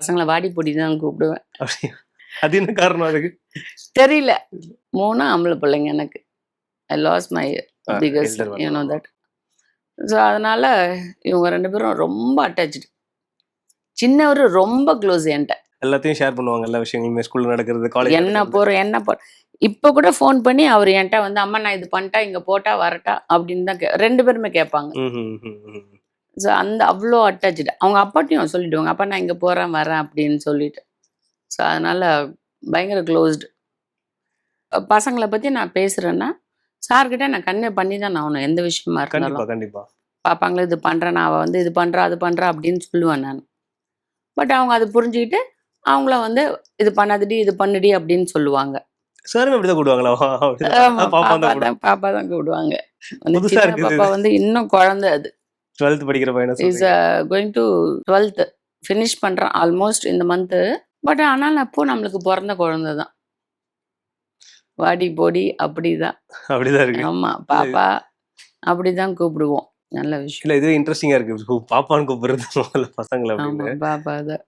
பசங்களை வாடி பொடி தான் கூப்பிடுவேன். அது என்ன காரணம் அதுக்கு? தெரியல. மூணு ஆம்பளை பிள்ளைங்க எனக்கு. I lost my ah, because elder one. You know that so அதனால இவங்க ரெண்டு பேரும் ரொம்ப அட்டாச்சு சின்னவர் ரொம்ப க்ளோஸ் என்கிட்ட. எல்லாத்தையும் ஷேர் பண்ணுவாங்க எல்லா விஷயங்களுமே. ஸ்கூல்ல நடக்கிறது காலேஜ் என்ன போகிறோம் என்ன போ இப்போ கூட ஃபோன் பண்ணி அவர் என்கிட்ட வந்து அம்மா நான் இது பண்ணிட்டா இங்கே போட்டா வரட்டா அப்படின்னு தான் ரெண்டு பேருமே கேட்பாங்க. ஸோ அந்த அவ்வளோ அட்டாச்சு அவங்க அப்பாட்டையும் சொல்லிடுவாங்க அப்பா நான் இங்கே போகிறேன் வரேன் அப்படின்னு சொல்லிட்டு. ஸோ அதனால் பயங்கர க்ளோஸ்டு பசங்களை பற்றி நான் பேசுகிறேன்னா சார்கிட்ட நான் கண்ணை பண்ணி தான் நான் ஆகணும் எந்த விஷயமா இருந்தாலும். கண்டிப்பா பாப்பாங்களே இது பண்ணுறேன் நான் வந்து இது பண்ணுறா அது பண்ணுறா அப்படின்னு சொல்லுவேன் நான். பட் அவங்க அதை புரிஞ்சுக்கிட்டு அவங்கள வந்து இது பண்ணாதடி இது பண்ணுடி அப்படின்னு சொல்லுவாங்க. சாரும் கூடுவாங்களா? ஆமா, பாப்பா தான் இருக்குது பாப்பா வந்து இன்னும் குழந்தை அது. டுவெல்த் படிக்கிற பையனை is. Going to twelfth finish பண்ணுறான் ஆல்மோஸ்ட் இந்த மந்த்து பட் ஆனால் அப்போ நம்மளுக்கு பிறந்த குழந்தை தான். வாடி போடி அப்படிதான். அப்படிதான் இருக்கு. ஆமா பாப்பா அப்படிதான் கூப்பிடுவோம். நல்ல விஷயம். இல்ல இது இன்ட்ரெஸ்டிங்கா இருக்கு. பாப்பான்னு கூப்பிடுறது பசங்களை பாப்பா தான்